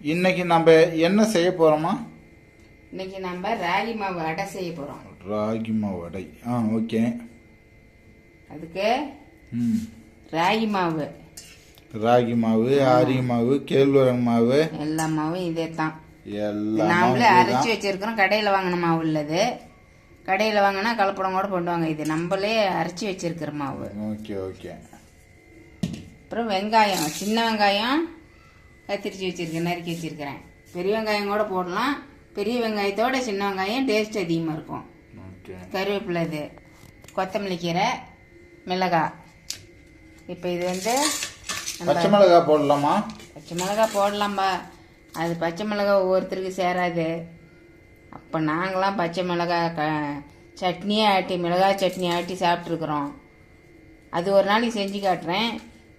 இன்னைக்கு நம்ம என்ன செய்ய போறோமா? இன்னைக்கு நம்ம ராகி மாவு அடை செய்ய போகிறோம் ராகி மாவு வடை ஆ ஓகே. அதுக்கு ம். ராகி மாவு. ராகி மாவு ஆரி மாவு கேழ்வரகு மாவு. எல்லா மாவும் இதே தான் எல்லாம் நாமளே அரைச்சி வச்சிருக்கிறோம். கடையில் வாங்கின மாவு இல்லது கடையில் வாங்கினா கலப்படம் கூட பண்ணுவாங்க. இது நம்மளே அரைச்சி வச்சிருக்கிற மாவு. Okay okay. அப்புறம் வெங்காயம். சின்ன வெங்காயம். கத்திரிச்சு வச்சிருக்கேன் நறுக்கி வச்சிருக்கிறேன். பெரிய வெங்காயம் கூட போடலாம். பெரிய வெங்காயத்தோட சின்ன வெங்காயம் டேஸ்ட் அதிகமாக இருக்கும். கருவேப்பிலை இது கொத்தமல்லி கீரை மிளகாய் இப்போ இது வந்து பச்சை மிளகாய் போடலாமா? பச்சை மிளகா போடலாம்பா. அது பச்சை மிளகா ஒவ்வொருத்தருக்கு சேராது. அப்போ நாங்களாம் பச்சை மிளகா க சட்னியே ஆட்டி மிளகாய் சட்னி ஆட்டி சாப்பிட்ருக்குறோம் அது ஒரு நாளைக்கு செஞ்சு காட்டுறேன்.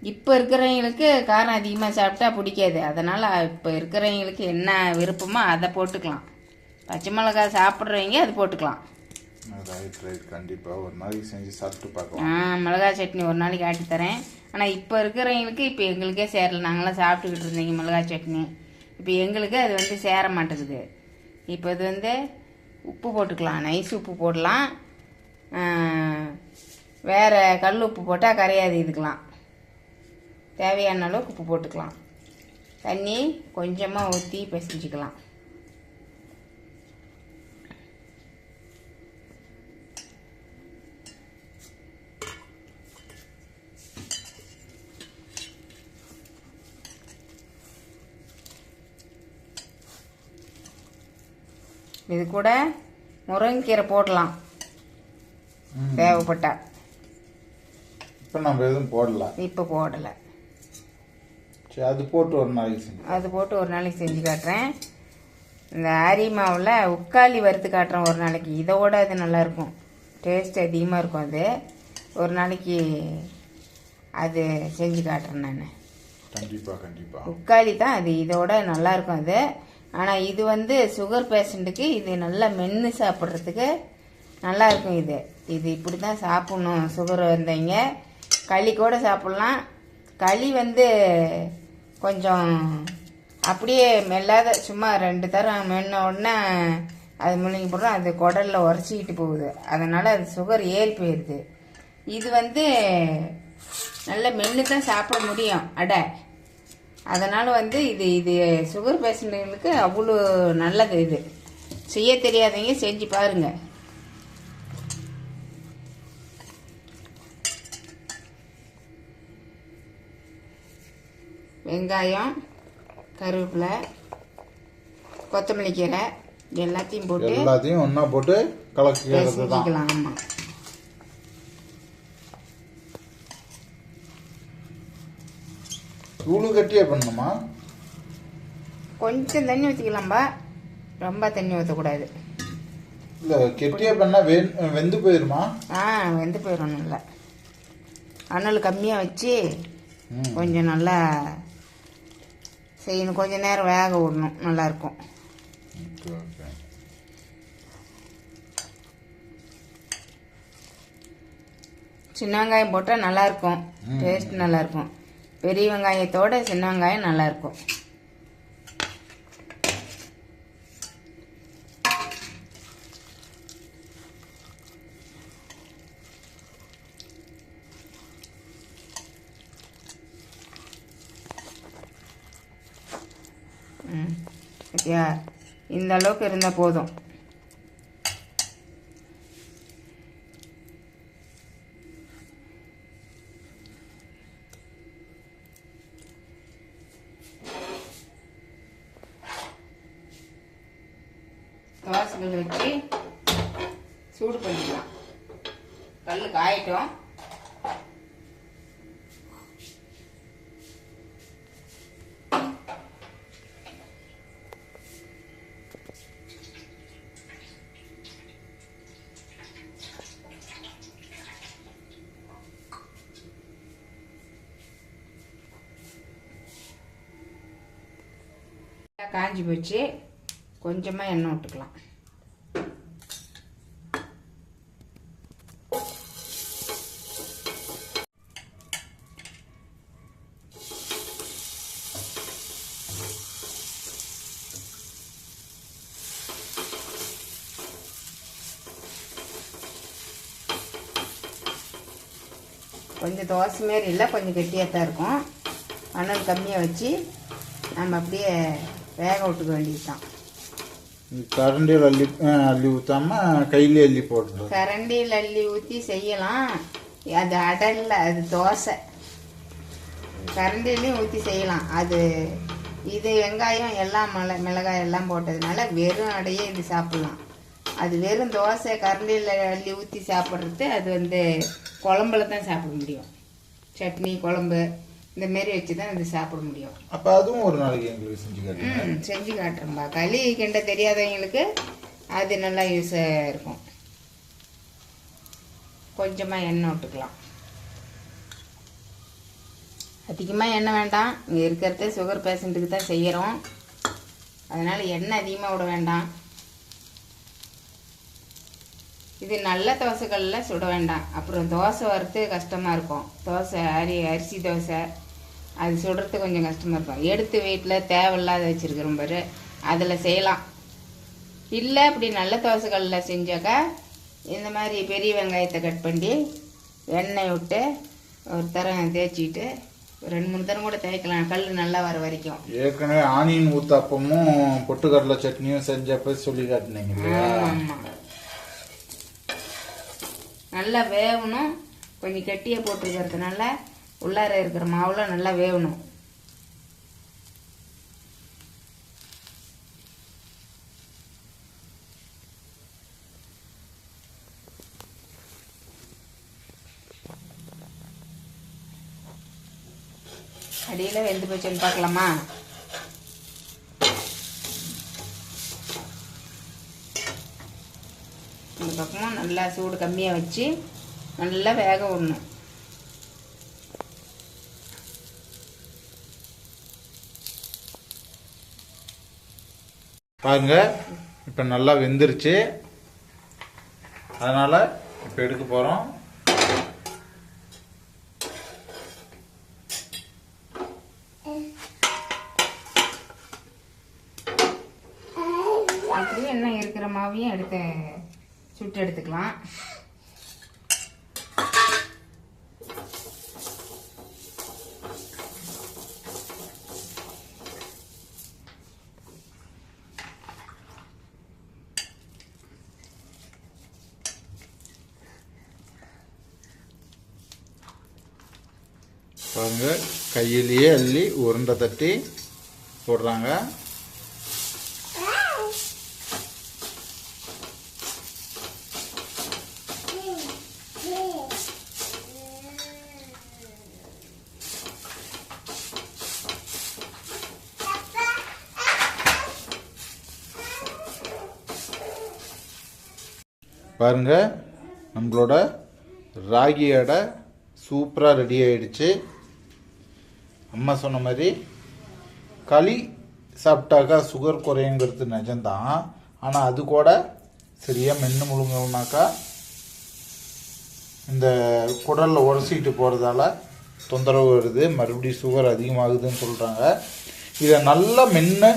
இப்போ இருக்கிறவங்களுக்கு காரம் அதிகமாக சாப்பிட்டா பிடிக்காது. அதனால் இப்போ இருக்கிறவங்களுக்கு என்ன விருப்பமோ அதை போட்டுக்கலாம். பச்சை மிளகா சாப்பிட்றவங்க அது போட்டுக்கலாம். ரைட் ரைட் கண்டிப்பா. ஒரு நாளைக்கு செஞ்சு சாப்பிட்டு ஆ பார்க்கலாம் மிளகாய் சட்னி ஒரு நாளைக்கு ஆட்டி தரேன். ஆனால் இப்போ இருக்கிறவங்களுக்கு இப்போ எங்களுக்கே சேரல. நாங்களாம் சாப்பிட்டுக்கிட்டு இருந்தீங்க மிளகாய் சட்னி. இப்போ எங்களுக்கு அது வந்து சேர மாட்டேங்குது. இப்போ இது வந்து உப்பு போட்டுக்கலாம். நைஸ் உப்பு போடலாம். வேற கல் உப்பு போட்டால் கரையாது இதுக்கெலாம் தேவையான அளவுக்கு உப்பு போட்டுக்கலாம். தண்ணி கொஞ்சமாக ஊற்றி பிசைஞ்சிக்கலாம். இது கூட முருங்கைக்கீரை போடலாம். தேவைப்பட்டா. இப்போ நம்ம எதுவும் போடல. இப்போ போடலை. அது போட்டு ஒரு நாளைக்கு செஞ்சு அது போட்டு ஒரு நாளைக்கு செஞ்சு காட்டுறேன். இந்த ஆரி மாவில் உக்காளி வறுத்து காட்டுறேன் ஒரு நாளைக்கு. இதோட அது நல்லாயிருக்கும். டேஸ்ட் அதிகமாக இருக்கும் அது. ஒரு நாளைக்கு அது செஞ்சு காட்டுறேன் நான். கண்டிப்பா கண்டிப்பா. உக்காளி தான் அது. இதோட நல்லா இருக்கும் அது. ஆனால் இது வந்து சுகர் பேஷண்ட்டுக்கு இது நல்லா மென்று சாப்பிட்றதுக்கு நல்லா இருக்கும் இது. இது இப்படி தான் சாப்பிட்ணும் சுகர் வந்தவங்க களி கூட சாப்பிட்லாம். களி வந்து கொஞ்சம் அப்படியே மெல்லாத சும்மா ரெண்டு தரம் மென்ன உடனே அது முழுங்கி போடுறோம் அது குடலில் உரைச்சிக்கிட்டு போகுது. அதனால் அது சுகர் ஏறி போயிடுது இது வந்து நல்ல மென்று தான் சாப்பிட முடியும் அடை. அதனால் வந்து இது இது சுகர் பேஷண்ட்டுகளுக்கு அவ்வளோ நல்லது இது. செய்ய தெரியாதவங்க செஞ்சு பாருங்கள் வெங்காயம் கருவேப்பிலை கொத்தமல்லி கீரை எல்லாத்தையும் போட்டு எல்லாத்தையும் ஒண்ணா போட்டு தான் செஞ்சுக்கலாம் ஆமாம் தூளு கட்டியே பண்ணணுமா? கொஞ்சம் தண்ணி ஊற்றிக்கலாம்பா ரொம்ப தண்ணி ஊற்றக்கூடாது இல்ல கெட்டியா பண்ணா வெந்- வெந்து போயிருமா? ஆ வெந்து போயிடும் நல்லா. அனல் கம்மியாக வச்சு. கொஞ்சம் நல்லா செய்யணும் கொஞ்ச நேரம் வேக விடணும் நல்லாயிருக்கும். சின்ன வெங்காயம் போட்டால் நல்லாயிருக்கும். டேஸ்ட் நல்லாயிருக்கும் பெரிய வெங்காயத்தோட சின்ன வெங்காயம் நல்லாயிருக்கும் ம் பார்த்தியா இந்த அளவுக்கு இருந்தால் போதும். தோசைகள் வச்சு சூடு பண்ணிக்கலாம். கல் காயட்டும். காஞ்சி போச்சு. கொஞ்சமாக எண்ணெய் விட்டுக்கலாம். கொஞ்சம் தோசை மாரி இல்லை கொஞ்சம் கெட்டியாக தான் இருக்கும். மணல் கம்மியாக வச்சு நம்ம அப்படியே வேக விட்டுக்க வேண்டியது தான் கரண்டியில் அள்ளி அள்ளி ஊத்தாம கையிலே அள்ளி போட்டுறது கரண்டியில் அள்ளி ஊற்றி செய்யலாம். அது அடல்ல அது தோசை. கரண்டிலையும் ஊற்றி செய்யலாம். அது இது வெங்காயம் எல்லாம் மிள மிளகாய் எல்லாம் போட்டதுனால வெறும் அடையே இது சாப்பிட்லாம். அது வெறும் தோசை கரண்டியில் அள்ளி ஊற்றி சாப்பிட்றது அது வந்து குழம்புல தான் சாப்பிட முடியும். சட்னி குழம்பு. இந்த மாரி வச்சு தான் இது சாப்பிட முடியும். அப்ப அதுவும் ஒரு நாளைக்கு எங்களுக்கு செஞ்சு காட்டுங்க. ம் செஞ்சு காட்டுறேன்பா. களி கிண்ட தெரியாதவங்களுக்கு அது நல்லா யூஸாக இருக்கும். கொஞ்சமாக எண்ணெய் விட்டுக்கலாம். அதிகமாக எண்ணெய் வேண்டாம். இங்கே இருக்கிறது சுகர் பேஷண்ட்டுக்கு தான் செய்கிறோம் அதனால் எண்ணெய் அதிகமாக விட வேண்டாம். இது நல்ல தோசைகளில் சுட வேண்டாம். அப்புறம் தோசை வறுத்து கஷ்டமாக இருக்கும். தோசை அரி அரிசி தோசை. அது சுடுறது கொஞ்சம் கஷ்டமாக இருக்கும். எடுத்து வீட்டில் தேவையில்லாத வச்சுருக்கிறோம் பாரு. அதில் செய்யலாம். இல்லை அப்படி நல்ல தோசைகளில் செஞ்சாக்கா இந்த மாதிரி பெரிய வெங்காயத்தை கட் பண்ணி எண்ணெய் விட்டு ஒரு தரம் தேய்ச்சிட்டு ஒரு ரெண்டு மூணு தரம் கூட தேய்க்கலாம். கல் நல்லா வர வரைக்கும். ஏற்கனவே ஆனியன் ஊத்தாப்பமும் பொட்டுக்கடலை சட்னியும் செஞ்சப்ப சொல்லி காட்டினீங்க. நல்லா வேகணும். கொஞ்சம் கெட்டியாக போட்டுக்கிறதுனால உள்ளார இருக்கிற மாவில் நல்லா வேகணும் அடியில் வெந்து போச்சுன்னு பார்க்கலாமா? இந்த பக்கமும் நல்லா சூடு கம்மியாக வச்சு நல்லா வேக விடணும். பாருங்க. இப்போ நல்லா வெந்துருச்சு. அதனால் இப்போ எடுக்க போகிறோம் அப்படியே என்ன இருக்கிற மாவையும் எடுத்து சுட்டு எடுத்துக்கலாம். பாருங்க. கையிலேயே அள்ளி உருண்டை தட்டி போடுறாங்க. பாருங்கள் நம்மளோட ராகி அடை சூப்பராக ரெடி ஆகிடுச்சு அம்மா சொன்ன மாதிரி களி சாப்பிட்டாக்கா சுகர் குறையுங்கிறது நிஜம்தான். ஆனால் அது கூட சரியாக மென்று முழுங்கணுனாக்கா இந்த குடலில் உரசிக்கிட்டு போகிறதால தொந்தரவு வருது. மறுபடியும் சுகர் அதிகமாகுதுன்னு சொல்கிறாங்க இதை நல்லா மென்று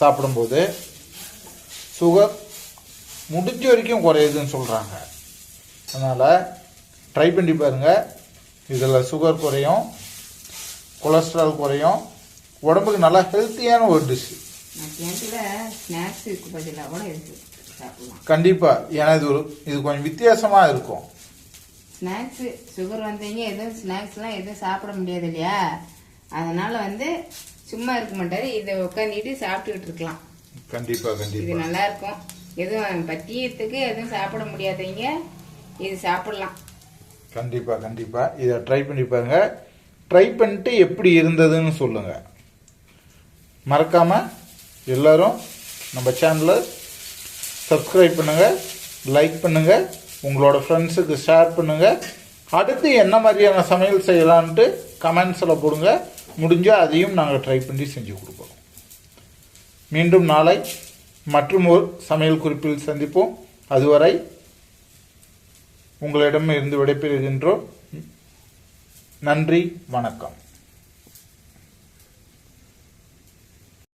சாப்பிடும்போது சுகர் முடிஞ்ச வரைக்கும் குறையுதுன்னு சொல்கிறாங்க அதனால் ட்ரை பண்ணி பாருங்கள் இதில் சுகர் குறையும். கொலஸ்ட்ரால் குறையும். உடம்புக்கு நல்லா ஹெல்த்தியான ஒரு டிஷ் கண்டிப்பாக ஏன்னா இது இது கொஞ்சம் வித்தியாசமாக இருக்கும். ஸ்நாக்ஸு சுகர் வந்தீங்க எதுவும் ஸ்நாக்ஸ்லாம் எதுவும் சாப்பிட முடியாது இல்லையா? அதனால வந்து சும்மா இருக்க மாட்டாரு. இதை உட்காந்துட்டு சாப்பிட்டுக்கிட்டு இருக்கலாம். கண்டிப்பாக இது கண்டிப்பாக நல்லா இருக்கும். எதுவும் பத்தியத்துக்கு எதுவும் சாப்பிட முடியாதவங்க இது சாப்பிடலாம். கண்டிப்பாக கண்டிப்பாக இதை ட்ரை பண்ணி பாருங்க. ட்ரை பண்ணிட்டு எப்படி இருந்ததுன்னு சொல்லுங்கள் மறக்காமல் எல்லோரும் நம்ம சேனலை சப்ஸ்கிரைப் பண்ணுங்கள் லைக் பண்ணுங்கள் உங்களோட ஃப்ரெண்ட்ஸுக்கு ஷேர் பண்ணுங்கள் அடுத்து என்ன மாதிரியான சமையல் செய்யலான்ட்டு கமெண்ட்ஸில் போடுங்க. முடிஞ்சால் அதையும் நாங்கள் ட்ரை பண்ணி செஞ்சு கொடுக்குறோம் மீண்டும் நாளை மற்றும் ஒரு சமையல் குறிப்பில் சந்திப்போம். அதுவரை உங்களிடம் இருந்து விடைபெறுகின்றோம். நன்றி வணக்கம்.